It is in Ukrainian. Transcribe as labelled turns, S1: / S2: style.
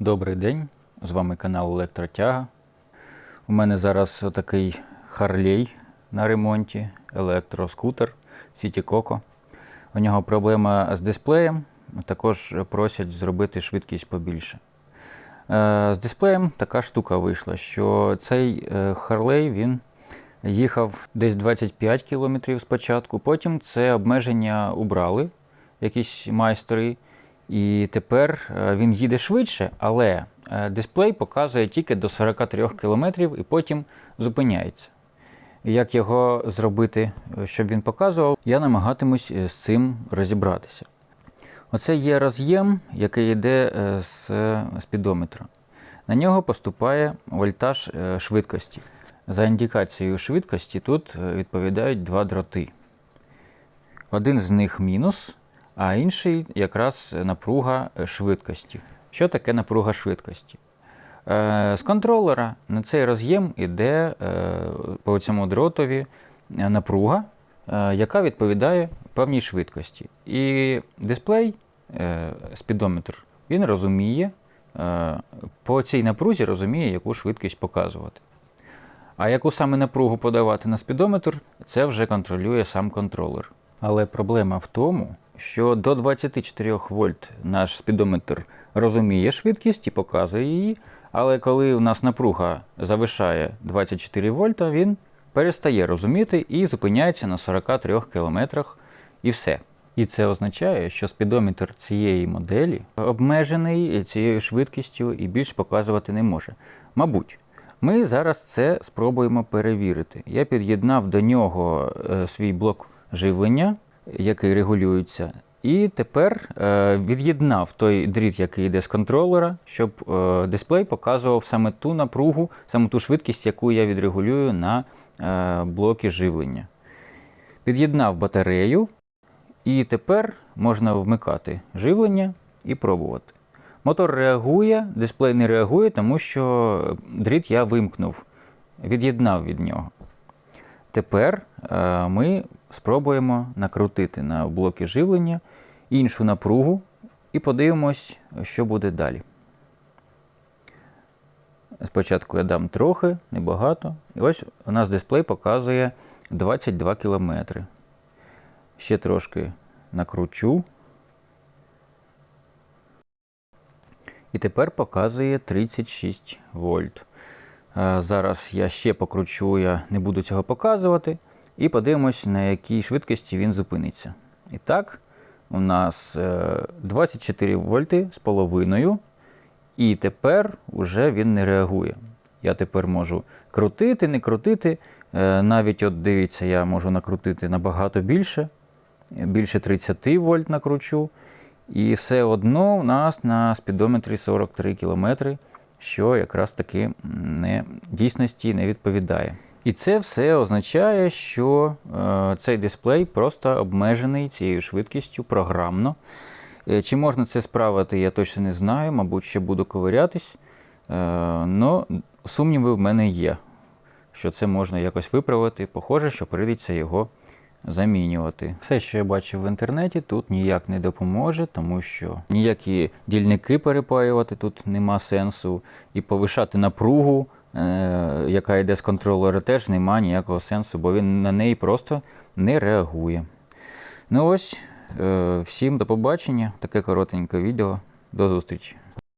S1: Добрий день, з вами канал Електротяга. У мене зараз такий Харлей на ремонті, електроскутер City Coco. У нього проблема з дисплеєм, також просять зробити швидкість побільше. Е, З дисплеєм така штука вийшла, що цей е, Харлей він їхав десь 25 км спочатку, потім це обмеження убрали, якісь майстри. І тепер е, він їде швидше, але е, дисплей показує тільки до 43 км і потім зупиняється. Як його зробити, е, щоб він показував, я намагатимусь з цим розібратися. Оце є роз'єм, який йде з спідометра. На нього поступає вольтаж швидкості. За індикацією швидкості тут відповідають два дроти. Один з них мінус, а інший якраз напруга е, швидкості. Що таке напруга швидкості? Е, З контролера на цей роз'єм іде е, по цьому дротові напруга, яка відповідає певній швидкості. І дисплей, спідометр, він розуміє, по цій напрузі розуміє, яку швидкість показувати. А яку саме напругу подавати на спідометр, це вже контролює сам контролер. Але проблема в тому, що до 24 вольт наш спідометр розуміє швидкість і показує її. Але коли у нас напруга завишає 24 вольта, він перестає розуміти і зупиняється на 43 кілометрах і все. І це означає, що спідометр цієї моделі обмежений цією швидкістю і більш показувати не може. Мабуть, ми зараз це спробуємо перевірити. Я під'єднав до нього е, свій блок живлення, який регулюється. І тепер е, від'єднав той дріт, який йде з контролера, щоб е, дисплей показував саме ту напругу, саме ту швидкість, яку я відрегулюю на е, блоки живлення. Під'єднав батарею, і тепер можна вмикати живлення і пробувати. Мотор реагує, дисплей не реагує, тому що дріт я вимкнув, від'єднав від нього. Тепер ми спробуємо накрутити на блоки живлення іншу напругу і подивимось, що буде далі. Спочатку я дам трохи, небагато. І ось у нас дисплей показує 22 км. Ще трошки накручу. І тепер показує 36 вольт. Е, Зараз я ще покручу, я не буду цього показувати. І подивимось, на якій швидкості він зупиниться. І так, у нас е, 24 вольти з половиною. І тепер уже він не реагує. Я тепер можу крутити, не крутити. Е, Навіть от дивіться, я можу накрутити набагато більше. Більше 30 вольт накручу. І все одно у нас на спідометрі 43 км, що якраз таки не, дійсності не відповідає. І це все означає, що е, цей дисплей просто обмежений цією швидкістю програмно. Е, чи можна це справити, я точно не знаю, мабуть, ще буду ковирятись. Але сумніви в мене є, що це можна якось виправити. Похоже, що прийдеться його замінювати. Все, що я бачив в інтернеті, тут ніяк не допоможе, тому що ніякі дільники перепаювати тут нема сенсу. І повишати напругу, е, яка йде з контролера, теж немає ніякого сенсу, бо він на неї просто не реагує. Ну ось, е, всім до побачення. Таке коротеньке відео. До зустрічі.